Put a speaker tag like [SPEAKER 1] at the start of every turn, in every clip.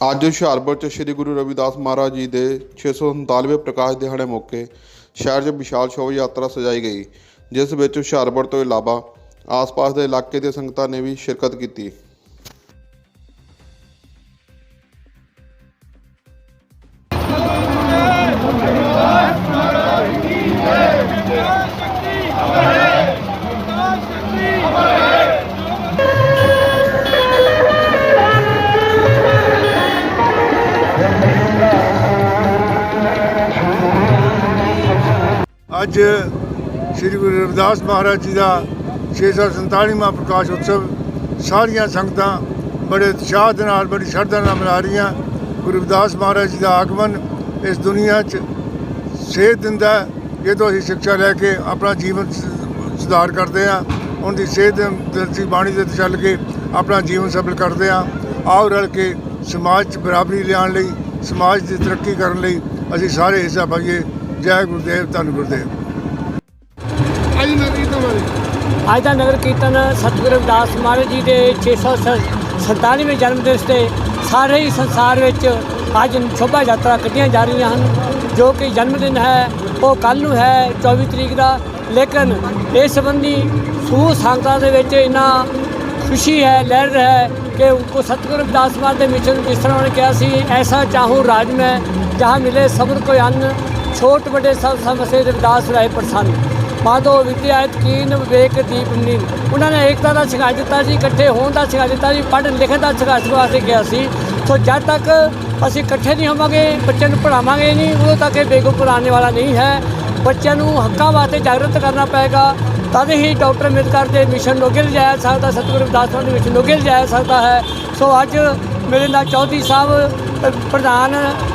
[SPEAKER 1] ਅੱਜ ਹੁਸ਼ਿਆਰਪੁਰ ਚ ਸ੍ਰੀ ਗੁਰੂ ਰਵਿਦਾਸ ਮਹਾਰਾਜ ਜੀ ਦੇ 639ਵੇਂ ਪ੍ਰਕਾਸ਼ ਦਿਹਾੜੇ ਮੌਕੇ ਸ਼ਹਿਰ 'ਚ ਵਿਸ਼ਾਲ ਸ਼ੋਭਾ ਯਾਤਰਾ ਸਜਾਈ ਗਈ, ਜਿਸ ਵਿੱਚ ਹੁਸ਼ਿਆਰਪੁਰ ਤੋਂ ਇਲਾਵਾ ਆਸ-ਪਾਸ ਦੇ ਇਲਾਕੇ ਦੇ ਸੰਗਤਾਂ ਨੇ ਵੀ ਸ਼ਿਰਕਤ ਕੀਤੀ।
[SPEAKER 2] ਅੱਜ ਸ੍ਰੀ ਗੁਰੂ ਰਵਿਦਾਸ ਮਹਾਰਾਜ ਜੀ ਦਾ 647ਵਾਂ ਪ੍ਰਕਾਸ਼ ਉਤਸਵ ਸਾਰੀਆਂ ਸੰਗਤਾਂ ਬੜੇ ਉਤਸ਼ਾਹ ਦੇ ਨਾਲ, ਬੜੀ ਸ਼ਰਧਾ ਨਾਲ ਮਨਾ ਰਹੀਆਂ। ਗੁਰੂ ਰਵਿਦਾਸ ਮਹਾਰਾਜ ਜੀ ਦਾ ਆਗਮਨ ਇਸ ਦੁਨੀਆ 'ਚ ਸੇਧ ਦਿੰਦਾ ਹੈ। ਜਦੋਂ ਅਸੀਂ ਸਿੱਖਿਆ ਲੈ ਕੇ ਆਪਣਾ ਜੀਵਨ ਸੁਧਾਰ ਕਰਦੇ ਹਾਂ। ਉਹਨਾਂ ਦੀ ਸੇਧ ਦੇ ਬਾਣੀ ਦੇ ਤੇ ਚੱਲ ਕੇ ਆਪਣਾ ਜੀਵਨ ਸਫਲ ਕਰਦੇ ਹਾਂ। ਆਓ ਰਲ ਕੇ ਸਮਾਜ 'ਚ ਬਰਾਬਰੀ ਲਿਆਉਣ ਲਈ, ਸਮਾਜ ਦੀ ਤਰੱਕੀ ਕਰਨ ਲਈ ਅਸੀਂ ਸਾਰੇ ਹਿੱਸਾ ਪਾਈਏ। ਜੈ ਗੁਰਦੇਵ, ਧੰਨ ਗੁਰਦੇਵ।
[SPEAKER 3] ਅੱਜ ਦਾ ਨਗਰ ਕੀਰਤਨ ਸਤਿਗੁਰੂ ਰਵਿਦਾਸ ਮਹਾਰਾਜ ਜੀ ਦੇ 647ਵੇਂ ਜਨਮ ਦਿਵਸ ਤੇ ਸਾਰੇ ਹੀ ਸੰਸਾਰ ਵਿੱਚ ਅੱਜ ਸ਼ੋਭਾ ਯਾਤਰਾ ਕੱਢੀਆਂ ਜਾ ਰਹੀਆਂ ਹਨ, ਜੋ ਕਿ ਜਨਮ ਦਿਨ ਹੈ, ਉਹ ਕੱਲ ਨੂੰ ਹੈ 24 ਤਰੀਕ ਦਾ। ਲੇਕਿਨ ਇਸ ਸੰਬੰਧੀ ਸਮੂਹ ਸੰਗਤਾਂ ਦੇ ਵਿੱਚ ਇੰਨਾ ਖੁਸ਼ੀ ਹੈ, ਲਹਿਰ ਹੈ ਕਿ ਉनको ਸਤਿਗੁਰੂ ਰਵਿਦਾਸ ਮਹਾਰਾਜ ਦੇ ਮਿਸ਼ਨ ਜਿਸ ਤਰ੍ਹਾਂ ਉਹਨੇ ਕਿਹਾ ਸੀ, ਐਸਾ ਚਾਹੂੰ ਰਾਜ ਮੈਂ, ਜਹਾਂ ਮਿਲੇ ਸਬਰ ਕੋਈ ਅੰਨ ਛੋਟ ਵੱਡੇ ਸਭ ਸਮਸੇ ਰਵਿਦਾਸ ਰਾਏ ਪ੍ਰਸੰਨ। ਮਾਧੋ ਵਿਦਿਆਤ ਕੀਨ ਵਿਵੇਕ ਦੀਪਨੀ ਉਹਨਾਂ ਨੇ ਏਕਤਾ ਦਾ ਸਿਖਾ ਦਿੱਤਾ ਸੀ, ਇਕੱਠੇ ਹੋਣ ਦਾ ਸਿਖਾ ਦਿੱਤਾ ਸੀ, ਪੜ੍ਹਨ ਲਿਖਣ ਦਾ ਸਿਖਾ ਵਾਸਤੇ ਕਿਹਾ ਸੀ। ਸੋ ਜਦ ਤੱਕ ਅਸੀਂ ਇਕੱਠੇ ਨਹੀਂ ਹੋਵਾਂਗੇ, ਬੱਚਿਆਂ ਨੂੰ ਪੜ੍ਹਾਵਾਂਗੇ ਨਹੀਂ, ਉਦੋਂ ਤੱਕ ਇਹ ਬੇਗੁਫ ਆਉਣ ਵਾਲਾ ਨਹੀਂ ਹੈ। ਬੱਚਿਆਂ ਨੂੰ ਹੱਕਾਂ ਵਾਸਤੇ ਜਾਗਰਤ ਕਰਨਾ ਪਏਗਾ। ਤਦ ਹੀ ਡਾਕਟਰ ਅੰਬੇਦਕਰ ਦੇ ਮਿਸ਼ਨ ਨੂੰ ਲਿਜਾਇਆ ਸਕਦਾ, ਸਤਿਗੁਰੂ ਰਵਿਦਾਸ ਜੀ ਦੇ ਮਿਸ਼ਨ ਨੂੰ ਲਿਜਾਇਆ ਜਾ ਸਕਦਾ ਹੈ। ਸੋ ਅੱਜ ਮੇਰੇ ਨਾਲ ਚੌਧਰੀ ਸਾਹਿਬ ਪ੍ਰਧਾਨ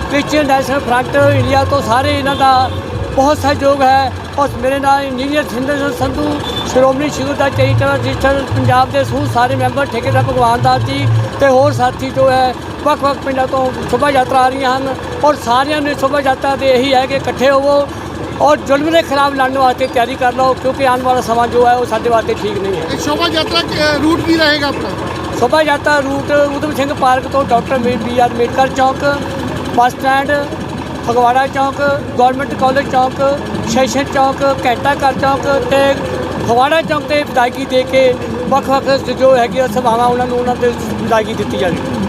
[SPEAKER 3] ਕ੍ਰਿਸਚੀਅਨ ਨੈਸ਼ਨਲ ਫਰੰਟ ਇੰਡੀਆ ਤੋਂ ਸਾਰੇ ਇਹਨਾਂ ਦਾ ਬਹੁਤ ਸਹਿਯੋਗ ਹੈ। ਔਰ ਮੇਰੇ ਨਾਲ engineer Sindar Singh Sandhu, Shiromani Shivda charitable register Punjab ਦੇ ਸਮੂਹ ਸਾਰੇ ਮੈਂਬਰ, ਠੇਕੇਦਾਰ ਭਗਵਾਨ ਦਾਸ ਜੀ ਤੇ ਹੋਰ ਸਾਥੀ ਜੋ ਹੈ, ਵੱਖ-ਵੱਖ ਪਿੰਡਾਂ ਤੋਂ ਸ਼ੋਭਾ ਯਾਤਰਾ ਆ ਰਹੀਆਂ ਹਨ। ਔਰ ਸਾਰਿਆਂ ਨੇ ਸ਼ੋਭਾ ਯਾਤਰਾ 'ਤੇ ਇਹੀ ਹੈ ਕਿ ਇਕੱਠੇ ਹੋਵੋ ਔਰ ਜ਼ੁਲਮ ਦੇ ਖਿਲਾਫ ਲੜਨ ਵਾਸਤੇ ਤਿਆਰੀ ਕਰ ਲਓ, ਕਿਉਂਕਿ ਆਉਣ ਵਾਲਾ ਸਮਾਂ ਜੋ ਹੈ ਉਹ ਸਾਡੇ ਵਾਸਤੇ ਠੀਕ ਨਹੀਂ ਹੈ।
[SPEAKER 4] ਸ਼ੋਭਾ ਯਾਤਰਾ ਰੂਟ ਵੀ ਰਹੇਗਾ ਆਪਣਾ?
[SPEAKER 3] ਸ਼ੋਭਾ ਯਾਤਰਾ ਰੂਟ ਉਦਮ ਸਿੰਘ ਪਾਰਕ ਤੋਂ doctor B R Ambedkar chowk, bus stand, Phagwara chowk government college chowk, session chowk, Ghanta Ghar chowk ਤੇ ਫਗਵਾੜਾ ਚੌਕ ਤੇ ਵਿਦਾਇਗੀ ਦੇ ਕੇ ਵੱਖ ਵੱਖ ਜੋ ਹੈਗੀਆਂ ਸਭਾਵਾਂ, ਉਹਨਾਂ ਨੂੰ ਉਹਨਾਂ ਤੇ ਵਿਦਾਇਗੀ ਦਿੱਤੀ ਜਾਵੇਗੀ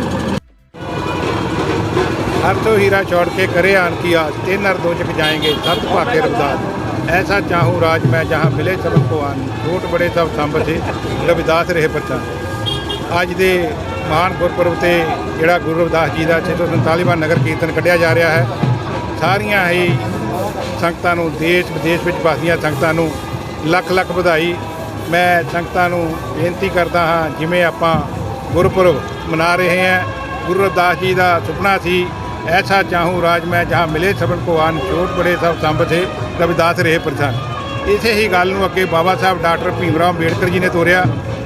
[SPEAKER 5] ਹਰ ਤੋਂ ਹੀਰਾ ਛੋੜ ਕੇ ਕਰੇ ਆਣ ਕੀ ਆਸ ਤੇ ਨਰ ਦੋਚਕ ਜਾਏਂਗੇ, ਸਤ ਭਾਗੇ ਰਬਦਾਸ ਐਸਾ ਚਾਹੂ ਰਾਜ ਮੈਂ ਜਹਾਂ ਮਿਲੇ ਸਭ ਕੋ ਆਨ ਕੋਟ ਬੜੇ ਸਭ ਸੰਭ ਸੇ ਰਬਿਦਾਸ ਰਹੇ ਪਛਾਨ ਅੱਜ ਦੇ ਮਹਾਨ ਗੁਰਪੁਰਬ ਤੇ ਜਿਹੜਾ ਗੁਰੂ ਰਵਿਦਾਸ ਜੀ ਦਾ 647ਵਾਂ ਨਗਰ ਕੀਰਤਨ ਕੱਢਿਆ ਜਾ ਰਿਹਾ ਹੈ, ਸਾਰੀਆਂ ਹੀ ਸੰਗਤਾਂ ਨੂੰ ਦੇਸ਼ ਵਿਦੇਸ਼ ਵਿੱਚ ਵਸਦੀਆਂ ਸੰਗਤਾਂ ਨੂੰ ਲੱਖ ਲੱਖ ਵਧਾਈ। ਮੈਂ ਸੰਗਤਾਂ ਨੂੰ ਬੇਨਤੀ ਕਰਦਾ ਹਾਂ, ਜਿਵੇਂ ਆਪਾਂ ਗੁਰਪੁਰਬ ਮਨਾ ਰਹੇ ਹਾਂ, ਗੁਰੂ ਰਵਿਦਾਸ ਜੀ ਦਾ ਸੁਪਨਾ ਸੀ, ਐਸਾ ਚਾਹੂੰ ਰਾਜ ਮੈਂ ਜਹਾਂ ਮਿਲੇ ਸਭਨ ਕੋ ਆਨ ਛੋਟ ਬੜੇ ਸਭ ਸੰਭ ਸੇ ਰਵਿਦਾਸ ਰਹੇ ਪ੍ਰਧਾਨ ਇਸੇ ਹੀ ਗੱਲ ਨੂੰ ਅੱਗੇ ਬਾਬਾ ਸਾਹਿਬ ਡਾਕਟਰ ਭੀਮ ਰਾਓ ਅੰਬੇਡਕਰ ਜੀ ਨੇ ਤੋਰਿਆ।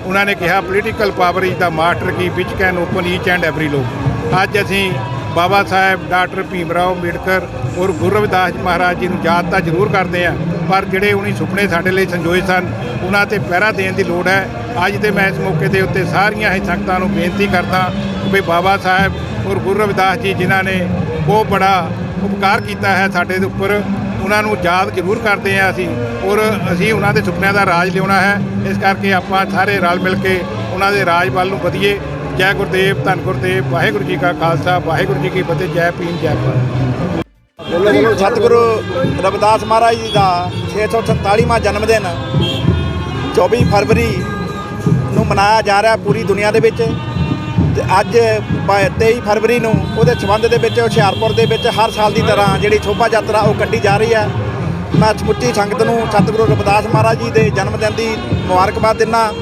[SPEAKER 5] ਉਹਨਾਂ ਨੇ ਕਿਹਾ political power is the master key which can open each and every lock ਅੱਜ ਅਸੀਂ ਬਾਬਾ ਸਾਹਿਬ, ਡਾਕਟਰ ਭੀਮ ਰਾਓ ਅੰਬੇਡਕਰ ਔਰ ਗੁਰੂ ਰਵਿਦਾਸ ਜੀ ਮਹਾਰਾਜ ਜੀ ਨੂੰ ਯਾਦ ਤਾਂ ਜ਼ਰੂਰ ਕਰਦੇ ਆ ਪਰ ਜਿਹੜੇ ਉਹਨੀ ਸੁਪਨੇ ਸਾਡੇ ਲਈ ਸੰਜੋਏ ਸਨ, ਉਹਨਾਂ ਤੇ ਪਹਿਰਾ ਦੇਣ ਦੀ ਲੋੜ ਹੈ। ਅੱਜ ਤੇ ਮੈਂ ਇਸ ਮੌਕੇ ਦੇ ਉੱਤੇ ਸਾਰੀਆਂ ਹੀ ਸੰਗਤਾਂ ਨੂੰ ਬੇਨਤੀ ਕਰਦਾ ਕਿ ਵੀ ਬਾਬਾ ਸਾਹਿਬ ਔਰ ਗੁਰੂ ਰਵਿਦਾਸ ਜੀ ਜਿਨ੍ਹਾਂ ਨੇ ਬਹੁਤ ਬੜਾ ਉਪਕਾਰ ਕੀਤਾ ਹੈ ਸਾਡੇ ਦੇ ਉੱਪਰ ਉਹਨਾਂ ਨੂੰ ਯਾਦ ਜ਼ਰੂਰ ਕਰਦੇ ਹਾਂ ਅਸੀਂ ਔਰ ਅਸੀਂ ਉਹਨਾਂ ਦੇ ਸੁਪਨਿਆਂ ਦਾ ਰਾਜ ਲਿਆਉਣਾ ਹੈ। ਇਸ ਕਰਕੇ ਆਪਾਂ ਸਾਰੇ ਰਲ ਮਿਲ ਕੇ ਉਹਨਾਂ ਦੇ ਰਾਜ ਵੱਲ ਨੂੰ ਵਧੀਏ। ਜੈ ਗੁਰਦੇਵ, ਧੰਨ ਗੁਰਦੇਵ, ਵਾਹਿਗੁਰੂ ਜੀ ਕਾ ਖਾਲਸਾ, ਵਾਹਿਗੁਰੂ ਜੀ ਕੀ ਫਤਿਹ, ਜੈ ਭੀਮ, ਜੈ ਭਾਰਤ।
[SPEAKER 6] ਸਤਿਗੁਰੂ ਰਵਿਦਾਸ ਮਹਾਰਾਜ ਜੀ ਦਾ 647ਵਾਂ ਜਨਮ ਦਿਨ 24 ਫਰਵਰੀ ਨੂੰ ਮਨਾਇਆ ਜਾ ਰਿਹਾ ਪੂਰੀ ਦੁਨੀਆ ਦੇ ਵਿੱਚ। ਅੱਜ ਪ- 23 ਫਰਵਰੀ ਨੂੰ ਉਹਦੇ ਸੰਬੰਧ ਦੇ ਵਿੱਚ, ਹੁਸ਼ਿਆਰਪੁਰ ਦੇ ਵਿੱਚ ਹਰ ਸਾਲ ਦੀ ਤਰ੍ਹਾਂ ਜਿਹੜੀ ਸ਼ੋਭਾ ਯਾਤਰਾ ਉਹ ਕੱਢੀ ਜਾ ਰਹੀ ਹੈ। ਮੈਂ ਸਮੁੱਚੀ ਸੰਗਤ ਨੂੰ ਸਤਿਗੁਰੂ ਰਵਿਦਾਸ ਮਹਾਰਾਜ ਜੀ ਦੇ ਜਨਮ ਦਿਨ ਦੀ ਮੁਬਾਰਕਬਾਦ ਦਿੰਦਾ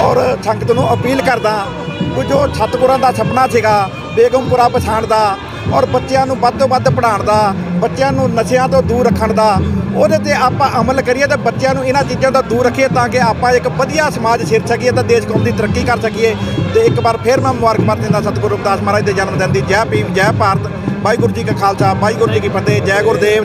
[SPEAKER 6] ਔਰ ਸੰਗਤ ਨੂੰ ਅਪੀਲ ਕਰਦਾ ਕਿ ਜੋ ਸਤਿਗੁਰਾਂ ਦਾ ਸੁਪਨਾ ਸੀਗਾ, ਬੇਗਮਪੁਰਾ ਪਛਾਣ ਦਾ ਔਰ ਬੱਚਿਆਂ ਨੂੰ ਵੱਧ ਤੋਂ ਵੱਧ ਪੜ੍ਹਾਉਣ ਦਾ, ਬੱਚਿਆਂ ਨੂੰ ਨਸ਼ਿਆਂ ਤੋਂ ਦੂਰ ਰੱਖਣ ਦਾ, ਉਹਦੇ ਤੇ ਆਪਾਂ ਅਮਲ ਕਰੀਏ ਤੇ ਬੱਚਿਆਂ ਨੂੰ ਇਹਨਾਂ ਚੀਜ਼ਾਂ ਤੋਂ ਦੂਰ ਰੱਖੀਏ ਤਾਂ ਕਿ ਆਪਾਂ ਇੱਕ ਵਧੀਆ ਸਮਾਜ ਸਿਰ ਸਕੀਏ ਤਾਂ ਦੇਸ਼ ਕੌਮ ਦੀ ਤਰੱਕੀ ਕਰ ਸਕੀਏ। ਤੇ ਇੱਕ ਵਾਰ ਫਿਰ ਮੈਂ ਮੁਬਾਰਕਬਾਦ ਦਿੰਦਾ ਸਤਿਗੁਰੂ ਰਵਿਦਾਸ ਮਹਾਰਾਜ ਦੇ ਜਨਮ ਦਿਨ ਦੀ। ਜੈ ਭੀਮ, ਜੈ ਭਾਰਤ। ਵਾਹਿਗੁਰੂ ਜੀ ਕਾ ਖਾਲਸਾ, ਵਾਹਿਗੁਰੂ ਜੀ ਕੀ ਫਤਿਹ, ਜੈ ਗੁਰਦੇਵ।